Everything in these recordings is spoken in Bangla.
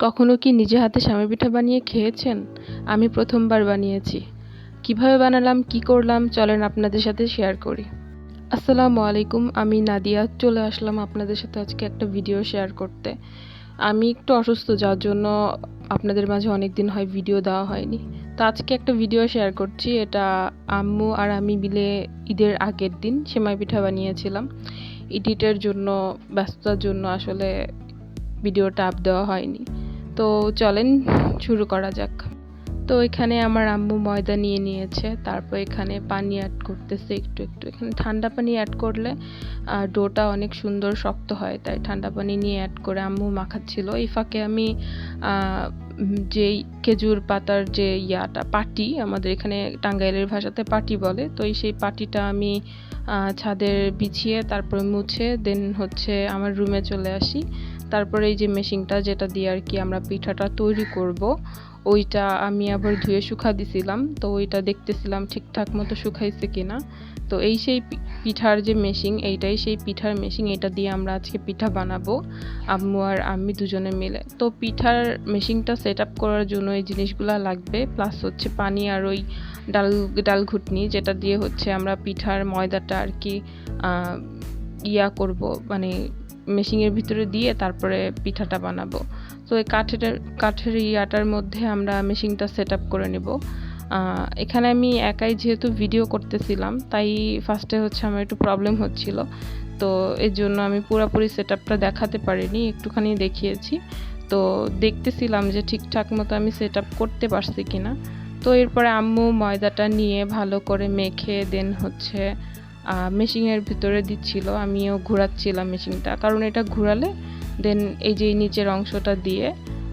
কখনো কি নিজে হাতে সেমাই পিঠা বানিয়ে খেয়েছেন? আমি প্রথমবার বানিয়েছি। কীভাবে বানালাম, কি করলাম, চলেন আপনাদের সাথে শেয়ার করি। আসসালামু আলাইকুম, আমি নাদিয়া। চলে আসলাম আপনাদের সাথে আজকে একটা ভিডিও শেয়ার করতে। আমি একটু অসুস্থ, যার জন্য আপনাদের মাঝে অনেক দিন হয় ভিডিও দেওয়া হয়নি। তো আজকে একটা ভিডিও শেয়ার করছি। এটা আম্মু আর আমি মিলে ঈদের আগের দিন সেমাই পিঠা বানিয়েছিলাম এডিটের জন্য, ব্যস্ততার জন্য আসলে ভিডিওটা আপ দেওয়া হয়নি। তো চলেন শুরু করা যাক। তো এখানে আমার আম্মু ময়দা নিয়ে নিয়েছে, তারপর এখানে পানি অ্যাড করতেছে একটু একটু। এখানে ঠান্ডা পানি অ্যাড করলে ডোটা অনেক সুন্দর শক্ত হয়, তাই ঠান্ডা পানি নিয়ে অ্যাড করে আম্মু মাখাচ্ছিল। এই ফাঁকে আমি যেই খেজুর পাতার যে ইয়াটা, পাটি, আমাদের এখানে টাঙ্গাইলের ভাষাতে পাটি বলে, তো এই সেই পাটিটা আমি ছাদের বিছিয়ে, তারপরে মুছে, দেন হচ্ছে আমার রুমে চলে আসি। তারপরে এই যে মেশিনটা যেটা দিয়ে আর কি আমরা পিঠাটা তৈরি করব, ওইটা আমি আবার ধুয়ে শুকা দিছিলাম, তো ওইটা দেখতেছিলাম ঠিকঠাক মতো শুকাইছে কিনা। তো এই সেই পিঠার যে মেশিন, এইটাই সেই পিঠার মেশিন, এটা দিয়ে আমরা আজকে পিঠা বানাবো, আম্মু আর আমি দুজনে মিলে। তো পিঠার মেশিনটা সেট আপ করার জন্য এই জিনিসগুলো লাগবে প্লাস হচ্ছে পানি আর ওই ডাল ডাল ঘুটনি, যেটা দিয়ে হচ্ছে আমরা পিঠার ময়দাটা আর কি ইয়া করব মানে মেশিনের ভিতরে দিয়ে তারপরে পিঠাটা বানাবো। তো এই কাঠের কাঠের ইয়াটার মধ্যে আমরা মেশিনটা সেট আপ করে নেব। এখানে আমি একাই যেহেতু ভিডিও করতেছিলাম, তাই ফার্স্টে হচ্ছে আমার একটু প্রবলেম হচ্ছিল। তো এর জন্য আমি পুরোপুরি সেট আপটা দেখাতে পারিনি, একটুখানি দেখিয়েছি। তো দেখতেছিলাম যে ঠিকঠাক মতো আমি সেট আপ করতে পারছি কিনা। তো এরপরে আম্মু ময়দাটা নিয়ে ভালো করে মেখে দেন হচ্ছে মেশিনের ভিতরে দিচ্ছিল, আমিও ঘোরাচ্ছিলাম মেশিনটা। কারণ এটা ঘোরালে দেন এই যে নিচের অংশটা দিয়ে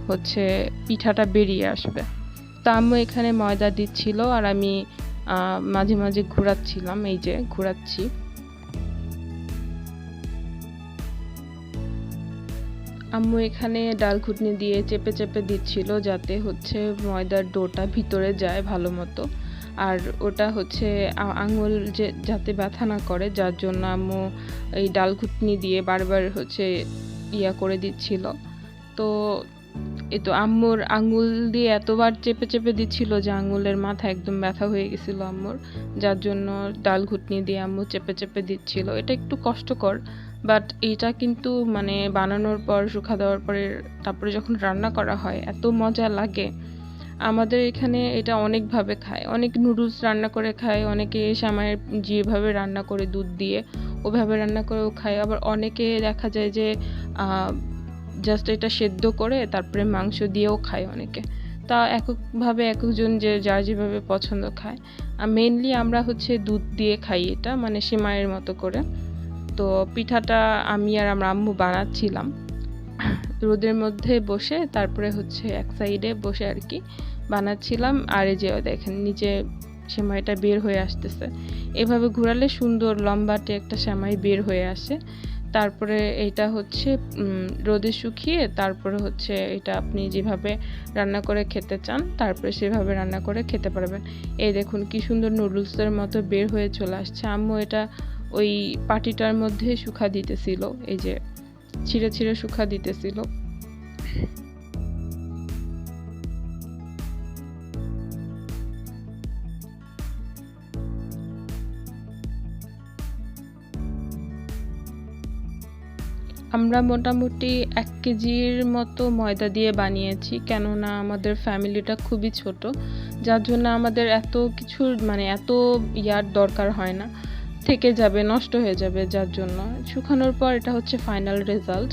হচ্ছে পিঠাটা বেরিয়ে আসবে। তো আম্মু এখানে ময়দা দিচ্ছিল আর আমি মাঝে মাঝে ঘোরাচ্ছিলাম, এই যে ঘোরাচ্ছি। আম্মু এখানে ডাল ঘুটনি দিয়ে চেপে চেপে দিচ্ছিল যাতে হচ্ছে ময়দার ডোটা ভিতরে যায় ভালো মতো। আর ওটা হচ্ছে আঙুল যে, যাতে ব্যথা না করে, যার জন্য আম্মু এই ডাল ঘুটনি দিয়ে বারবার হচ্ছে ইয়া করে দিচ্ছিল। তো এ তো আম্মুর আঙুল দিয়ে এতবার চেপে চেপে দিচ্ছিল যে আঙুলের মাথা একদম ব্যথা হয়ে গেছিল আম্মুর, যার জন্য ডাল ঘুটনি দিয়ে আম্মু চেপে চেপে দিচ্ছিল। এটা একটু কষ্টকর, বাট এটা কিন্তু মানে বানানোর পর শুকা দেওয়ার পরে, তারপরে যখন রান্না করা হয়, এত মজা লাগে। আমাদের এখানে এটা অনেকভাবে খায়। অনেক নুডলস রান্না করে খায়, অনেকে সামায়ের যেভাবে রান্না করে দুধ দিয়ে, ওভাবে রান্না করেও খায়। আবার অনেকে দেখা যায় যে জাস্ট এটা সেদ্ধ করে, তারপরে মাংস দিয়েও খায় অনেকে। তা এককভাবে একজন যে, যার যেভাবে পছন্দ খায়। আর মেনলি আমরা হচ্ছে দুধ দিয়ে খাই এটা মানে সেমাইয়ের মতো করে। তো পিঠাটা আমি আর আমরা আম্মু বানাচ্ছিলাম। রোদের মধ্যে বসে, তারপরে হচ্ছে এক সাইডে বসে আর কি বানাচ্ছিলাম। আর এই যে দেখেন, নিচে সেমাইটা বের হয়ে আসতেছে। এভাবে ঘোরালে সুন্দর লম্বাটে একটা সেমাই বের হয়ে আসে। তারপরে এটা হচ্ছে রোদে শুকিয়ে তারপরে হচ্ছে এটা আপনি যেভাবে রান্না করে খেতে চান, তারপরে সেভাবে রান্না করে খেতে পারবেন। এই দেখুন কি সুন্দর নুডলসের মতো বের হয়ে চলে আসছে। আম্মু এটা ওই পাটিটার মধ্যে শুকা দিতেছিল, এই যে ছিঁড়ে ছিঁড়ে শুকা দিতেছিল। আমরা মোটামুটি এক কেজির মতো ময়দা দিয়ে বানিয়েছি, কেননা আমাদের ফ্যামিলিটা খুবই ছোট। যার জন্য আমাদের এত কিছুর মানে এত ইয়ার দরকার হয় না। থেকে যাবে, নষ্ট হয়ে যাবে যার জন্য। শুকানোর পর এটা হচ্ছে ফাইনাল রেজাল্ট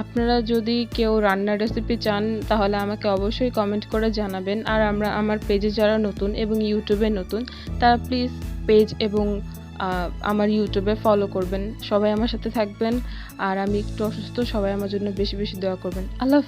আপনারা যদি কেউ রান্নার রেসিপি চান, তাহলে আমাকে অবশ্যই কমেন্ট করে জানাবেন। আর আমরা, আমার পেজে যারা নতুন এবং ইউটিউবে নতুন, তারা প্লিজ পেজ এবং আমার ইউটিউবে ফলো করবেন। সবাই আমার সাথে থাকবেন। আর আমি একটু অসুস্থ, সবাই আমার জন্য বেশি বেশি দোয়া করবেন। আল্লাহ